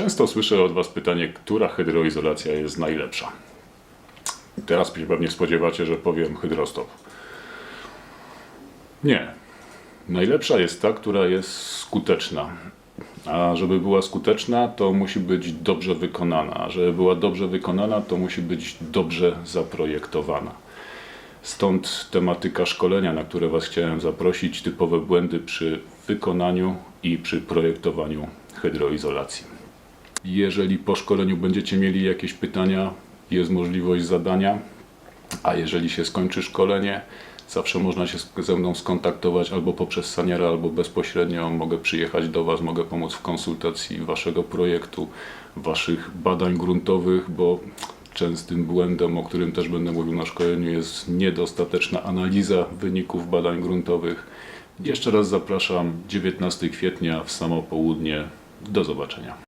Często słyszę od Was pytanie, która hydroizolacja jest najlepsza. Teraz się pewnie spodziewacie, że powiem hydrostop. Nie. Najlepsza jest ta, która jest skuteczna. A żeby była skuteczna, to musi być dobrze wykonana. A żeby była dobrze wykonana, to musi być dobrze zaprojektowana. Stąd tematyka szkolenia, na które Was chciałem zaprosić, typowe błędy przy wykonaniu i przy projektowaniu hydroizolacji. Jeżeli po szkoleniu będziecie mieli jakieś pytania, jest możliwość zadania, a jeżeli się skończy szkolenie, zawsze można się ze mną skontaktować albo poprzez Saniara, albo bezpośrednio. Mogę przyjechać do Was, mogę pomóc w konsultacji Waszego projektu, Waszych badań gruntowych, bo częstym błędem, o którym też będę mówił na szkoleniu, jest niedostateczna analiza wyników badań gruntowych. Jeszcze raz zapraszam 19 kwietnia w samo południe. Do zobaczenia.